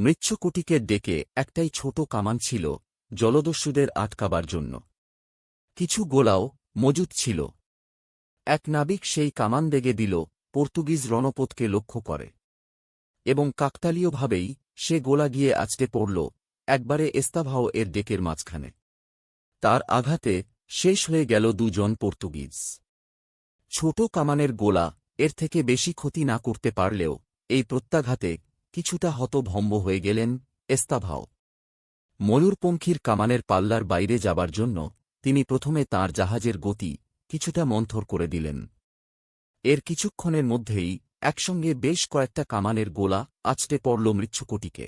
মৃচ্ছকুটিকের ডেকে একটাই ছোট কামান ছিল জলদস্যুদের আটকাবার জন্য। কিছু গোলাও মজুদ ছিল। এক নাবিক সেই কামান দেগে দিল, পর্তুগিজ রণপথকে লক্ষ্য করে। এবং কাকতালীয়ভাবেই সে গোলা গিয়ে আছটে পড়ল একবারে এস্তাভাও এর ডেকের মাঝখানে। তার আঘাতে শেষ হয়ে গেল দুজন পর্তুগিজ। ছোট কামানের গোলা এর থেকে বেশি ক্ষতি না করতে পারলেও এই প্রত্যাঘাতে কিছুটা হতভম্ব হয়ে গেলেন এস্তাভাও। ময়ূরপঙ্খীর কামানের পাল্লার বাইরে যাবার জন্য তিনি প্রথমে তার জাহাজের গতি কিছুটা মন্থর করে দিলেন। এর কিছুক্ষণের মধ্যেই একসঙ্গে বেশ কয়েকটা কামানের গোলা আছটে পড়ল মৃচ্ছকটিকে।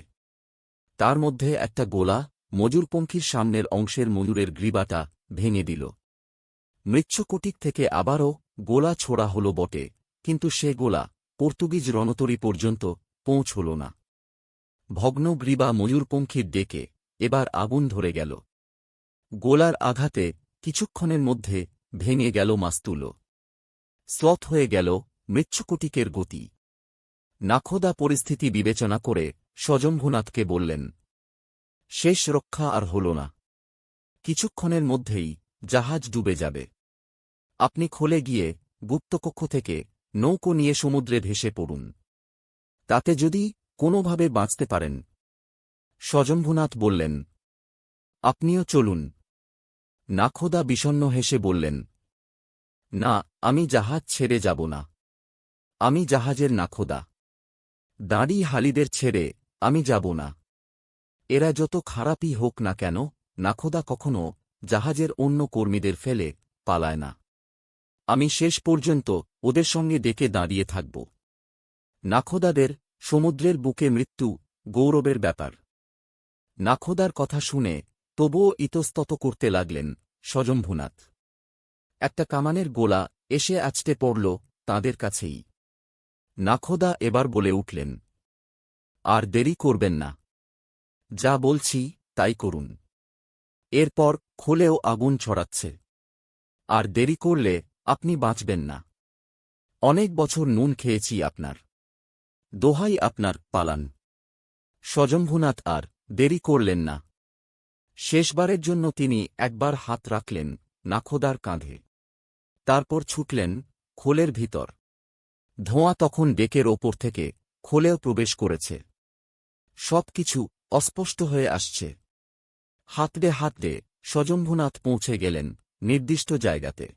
তার মধ্যে একটা গোলা মজুরপঙ্খীর সামনের অংশের ময়ূরের গ্রীবাটা ভেঙে দিল। মৃচ্ছকটিক থেকে আবারও গোলা ছোড়া হল বটে, কিন্তু সে গোলা পর্তুগিজ রণতরী পর্যন্ত পৌঁছল না। ভগ্ন গ্রীবা ময়ূরপঙ্খীর ডেকে এবার আগুন ধরে গেল। গোলার আঘাতে কিছুক্ষণের মধ্যে ভেঙে গেল মাস্তুলো। স্লথ হয়ে গেল মৃচ্ছকটিকের গতি। নাখোদা পরিস্থিতি বিবেচনা করে স্বজম্ভুনাথকে বললেন, শেষ রক্ষা আর হল না। কিছুক্ষণের মধ্যেই জাহাজ ডুবে যাবে। আপনি খোলে গিয়ে গুপ্তকক্ষ থেকে নৌকো নিয়ে সমুদ্রে ভেসে পড়ুন। তাতে যদি কোনোভাবে বাঁচতে পারেন। স্বজম্ভুনাথ বললেন, আপনিও চলুন। নাখোদা বিষণ্ন হেসে বললেন, না, আমি জাহাজ ছেড়ে যাব না। আমি জাহাজের নাখোদা। দাঁড়ি হালিদের ছেড়ে আমি যাব না। এরা যত খারাপই হোক না কেন, নাখোদা কখনো জাহাজের অন্য কর্মীদের ফেলে পালায় না। আমি শেষ পর্যন্ত ওদের সঙ্গে ডেকে দাঁড়িয়ে থাকব। নাখোদাদের সমুদ্রের বুকে মৃত্যু গৌরবের ব্যাপার। নাখোদার কথা শুনে তবুও ইতস্তত করতে লাগলেন স্বজম্ভুনাথ। একটা কামানের গোলা এসে আছটে পড়ল তাদের কাছেই। নাখোদা এবার বলে উঠলেন, আর দেরি করবেন না। যা বলছি তাই করুন। এরপর খোলেও আগুন ছড়াচ্ছে। আর দেরি করলে আপনি বাঁচবেন না। অনেক বছর নুন খেয়েছি আপনার। দোহাই আপনার পালান। স্বজম্ভুনাথ আর দেরি করলেন না। শেষবারের জন্য তিনি একবার হাত রাখলেন নাখোদার কাঁধে। তারপর ছুটলেন খোলের ভিতর। ধোঁয়া তখন ডেকের ওপর থেকে খোলেও প্রবেশ করেছে। সব কিছু অস্পষ্ট হয়ে আসছে। হাতড়ে হাতড়ে স্বজম্ভুনাথ পৌঁছে গেলেন নির্দিষ্ট জায়গাতে।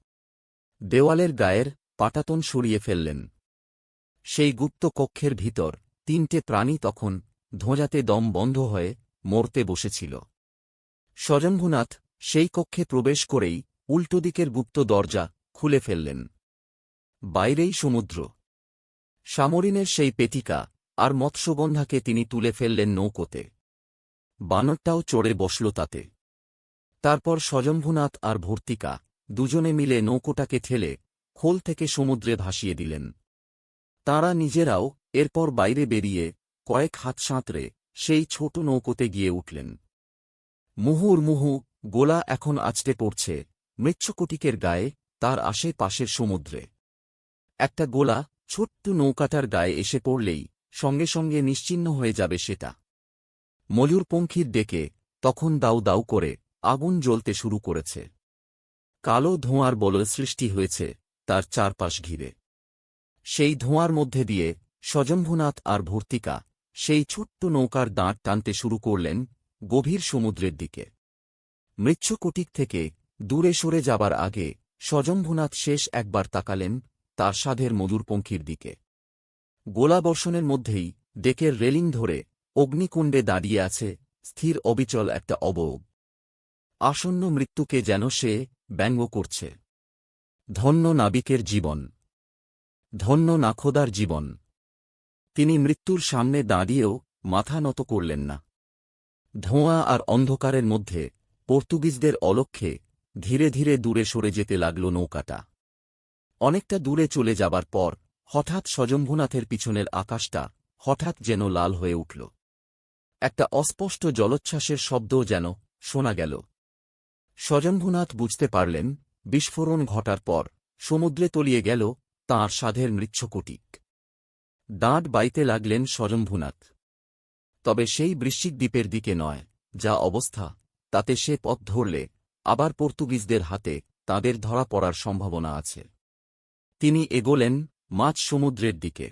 দেওয়ালের গায়ের পাটাতন সরিয়ে ফেললেন। সেই গুপ্ত কক্ষের ভিতর তিনটে প্রাণী তখন ধোঁজাতে দম বন্ধ হয়ে মরতে বসেছিল। স্বজম্ভুনাথ সেই কক্ষে প্রবেশ করেই উল্টো দিকের গুপ্ত দরজা খুলে ফেললেন। বাইরেই সমুদ্র। সামরিনের সেই পেটিকা আর মৎস্যগন্ধাকে তিনি তুলে ফেললেন নৌকোতে। বানরটাও চড়ে বসল তাতে। তারপর স্বজম্ভুনাথ আর ভর্তিকা দুজনে মিলে নৌকোটাকে ঠেলে খোল থেকে সমুদ্রে ভাসিয়ে দিলেন। তাঁরা নিজেরাও এরপর বাইরে বেরিয়ে কয়েক হাত সাঁতরে সেই ছোট নৌকোতে গিয়ে উঠলেন। মুহুর্মুহু গোলা এখন আছটে পড়ছে, মৃচ্ছকটিকের গায়ে, তার আশেপাশের সমুদ্রে। একটা গোলা ছোট্ট নৌকাটার গায়ে এসে পড়লেই সঙ্গে সঙ্গে নিশ্চিহ্ন হয়ে যাবে সেটা। ময়ূরপঙ্খীর ডেকে তখন দাউ দাউ করে আগুন জ্বলতে শুরু করেছে। কালো ধোঁয়ার বলয় সৃষ্টি হয়েছে তার চারপাশ ঘিরে। সেই ধোঁয়ার মধ্যে দিয়ে স্বজম্ভুনাথ আর ভর্তিকা সেই ছোট্ট নৌকার দাঁড় টানতে শুরু করলেন গভীর সমুদ্রের দিকে। মৃচ্ছকটিক থেকে দূরে সরে যাবার আগে স্বজম্ভুনাথ শেষ একবার তাকালেন তার সাধের মধুরপঙ্খীর দিকে। গোলাবর্ষণের মধ্যেই ডেকের রেলিং ধরে অগ্নিকুণ্ডে দাঁড়িয়ে আছে স্থির অবিচল একটা অবয়ব। আসন্ন মৃত্যুকে যেন সে ব্যঙ্গ করছে। ধন্য নাবিকের জীবন। ধন্য নাখোদার জীবন। তিনি মৃত্যুর সামনে দাঁড়িয়েও মাথা নত করলেন না। ধোঁয়া আর অন্ধকারের মধ্যে পর্তুগিজদের অলক্ষ্যে ধীরে ধীরে দূরে সরে যেতে লাগল নৌকাটা। অনেকটা দূরে চলে যাবার পর হঠাৎ স্বজম্ভুনাথের পিছনের আকাশটা হঠাৎ যেন লাল হয়ে উঠল। একটা অস্পষ্ট জলোচ্ছ্বাসের শব্দও যেন শোনা গেল। স্বজম্ভুনাথ বুঝতে পারলেন, বিস্ফোরণ ঘটার পর সমুদ্রে তলিয়ে গেল তাঁর সাধের মৃচ্ছকটিক দাঁত বাইতে লাগলেন স্বজম্ভুনাথ তবে সেই বৃশ্চিক দ্বীপের দিকে নয়, যা অবস্থা, তাতে সে পথ ধরলে, আবার পর্তুগিজদের হাতে তাদের ধরা পড়ার সম্ভাবনা আছে। তিনি এগোলেন মাঝ সমুদ্রের দিকে।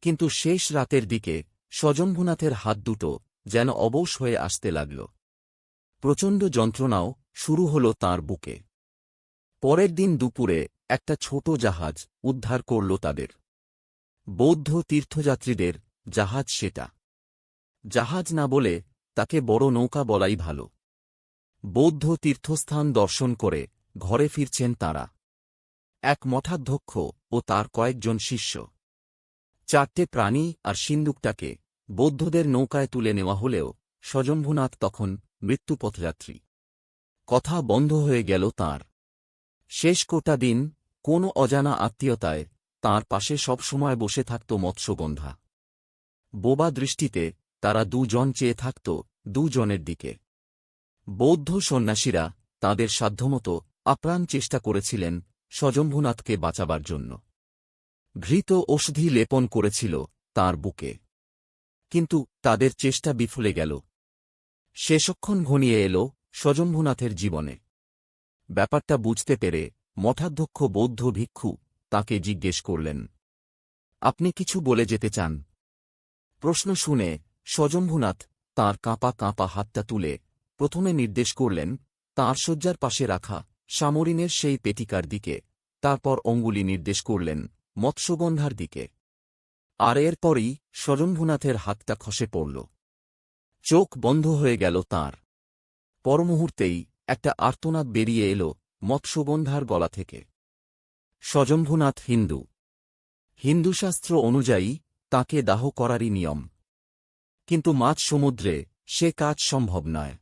কিন্তু শেষ রাতের দিকে স্বজম্ভুনাথের হাত দুটো যেন অবশ হয়ে আসতে লাগল। প্রচণ্ড যন্ত্রণাও শুরু হল তার বুকে। পরের দিন দুপুরে একটা ছোট জাহাজ উদ্ধার করল তাদের। বৌদ্ধ তীর্থযাত্রীদের জাহাজ সেটা। জাহাজ না বলে তাকে বড় নৌকা বলাই ভালো। বৌদ্ধ তীর্থস্থান দর্শন করে ঘরে ফিরছেন তাঁরা। এক মঠাধ্যক্ষ ও তার কয়েকজন শিষ্য। চারটে প্রাণী আর সিন্দুকটাকে বৌদ্ধদের নৌকায় তুলে নেওয়া হলেও স্বজম্ভুনাথ তখন মৃত্যুপথযাত্রী। কথা বন্ধ হয়ে গেল তার। শেষ কোটা দিন কোনো অজানা আত্মীয়তায় তার পাশে সবসময় বসে থাকত মৎস্যগন্ধা। বোবা দৃষ্টিতে তারা দুজন চেয়ে থাকত দুজনের দিকে। বৌদ্ধ সন্ন্যাসীরা তাদের সাধ্যমতো আপ্রাণ চেষ্টা করেছিলেন স্বজম্ভুনাথকে বাঁচাবার জন্য। ঘৃত ওষধি লেপন করেছিল তার বুকে। কিন্তু তাদের চেষ্টা বিফলে গেল। শেষক্ষণ ঘনিয়ে এল স্বজম্ভুনাথের জীবনে। ব্যাপারটা বুঝতে পেরে মঠাধ্যক্ষ বৌদ্ধ ভিক্ষু তাকে জিজ্ঞেস করলেন, আপনি কিছু বলে যেতে চান? প্রশ্ন শুনে স্বজম্ভুনাথ তাঁর কাঁপা কাঁপা হাতটা তুলে প্রথমে নির্দেশ করলেন, তাঁর শয্যার পাশে রাখা সামরিনের সেই পেটিকার দিকে। তারপর অঙ্গুলি নির্দেশ করলেন, মৎস্যগন্ধার দিকে। আর এরপরই স্বজম্ভুনাথের হাতটা খসে পড়ল। চোখ বন্ধ হয়ে গেল তাঁর। পরমুহূর্তেই একটা আর্তনাদ বেরিয়ে এল মৎস্যগন্ধার গলা থেকে। স্বজম্ভুনাথ হিন্দু। হিন্দুশাস্ত্র অনুযায়ী, তাকে দাহ করারই নিয়ম। কিন্তু মাছ সমুদ্রে, সে কাজ সম্ভব নয়।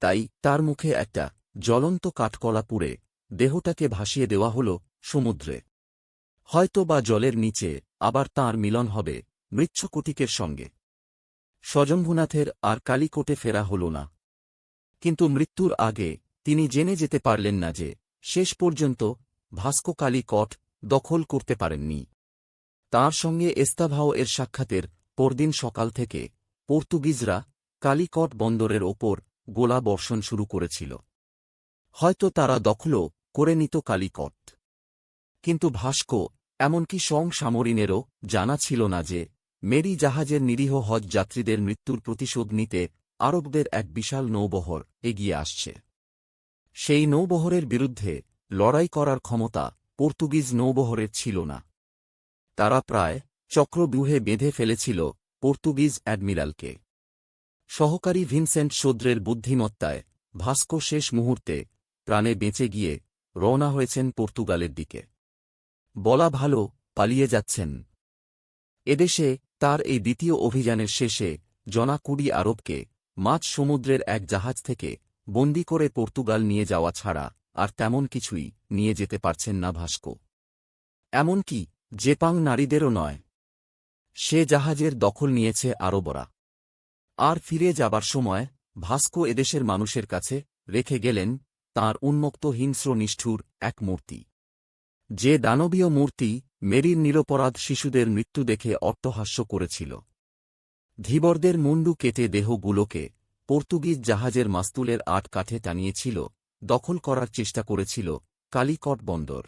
তাই, তার মুখে একটা জ্বলন্ত কাঠকলা পুড়ে, দেহটাকে ভাসিয়ে দেওয়া হল সমুদ্রে। হয়তো বা জলের নিচে, আবার তার মিলন হবে মৃচ্ছকটিকের সঙ্গে। স্বজম্ভুনাথের আর কালিকোটে ফেরা হল না। কিন্তু মৃত্যুর আগে তিনি জেনে যেতে পারলেন না যে, শেষ পর্যন্ত ভাস্কো কালিকট দখল করতে পারেননি। তার সঙ্গে এস্তাভাও এর সাক্ষাতের পরদিন সকাল থেকে পর্তুগিজরা কালিকট বন্দরের ওপর গোলা বর্ষণ শুরু করেছিল। হয়তো তারা দখলও করে নিত কালিকট কিন্তু ভাস্কো এমনকি সং সামরিনেরও জানা ছিল না যে, মেরি জাহাজের নিরীহ হজ যাত্রীদের মৃত্যুর প্রতিশোধ নিতে আরবদের এক বিশাল নৌবহর এগিয়ে আসছে। সেই নৌবহরের বিরুদ্ধে লড়াই করার ক্ষমতা পর্তুগিজ নৌবহরের ছিল না। তারা প্রায় চক্রব্যূহে বেঁধে ফেলেছিল পর্তুগিজ অ্যাডমিরালকে। সহকারী ভিনসেন্ট শোদ্রের বুদ্ধিমত্তায় ভাস্কো শেষ মুহূর্তে প্রাণে বেঁচে গিয়ে রওনা হয়েছেন পর্তুগালের দিকে। বলা ভালো, পালিয়ে যাচ্ছেন। এদেশে তার এই দ্বিতীয় অভিযানের শেষে জনা কুড়ি আরবকে মাঝ সমুদ্রের এক জাহাজ থেকে বন্দি করে পর্তুগাল নিয়ে যাওয়া ছাড়া আর তেমন কিছুই নিয়ে যেতে পারছেন না ভাস্কো। এমনকি জেপাং নারীদেরও নয়। সে জাহাজের দখল নিয়েছে আরবরা। আর ফিরে যাবার সময় ভাস্কো এদেশের মানুষের কাছে রেখে গেলেন তার উন্মুক্ত হিংস্র নিষ্ঠুর এক মূর্তি। যে দানবীয় মূর্তি মেরির নিরপরাধ শিশুদের মৃত্যু দেখে অট্টহাস্য করেছিল। ধীবরদের মুন্ডু কেটে দেহগুলোকে পর্তুগিজ জাহাজের মাস্তুলের আট কাঠে টানিয়েছিল, দখল করার চেষ্টা করেছিল কালিকট বন্দর।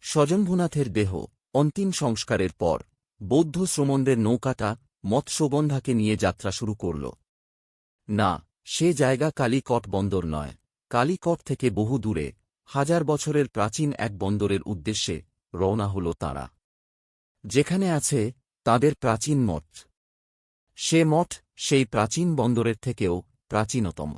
স্বজনভুনাথের দেহ, অন্তিম সংস্কারের পর, বৌদ্ধ শ্রমণদের নৌকাটা মৎস্যগন্ধাকে নিয়ে যাত্রা শুরু করল। না, সে জায়গা কালিকট বন্দর নয়। কালিকট থেকে বহু দূরে, হাজার বছরের প্রাচীন এক বন্দরের উদ্দেশ্যে রওনা হল তাঁরা। যেখানে আছে তাদের প্রাচীন মঠ। সে মঠ সেই প্রাচীন বন্দরের থেকেও প্রাচীনতম।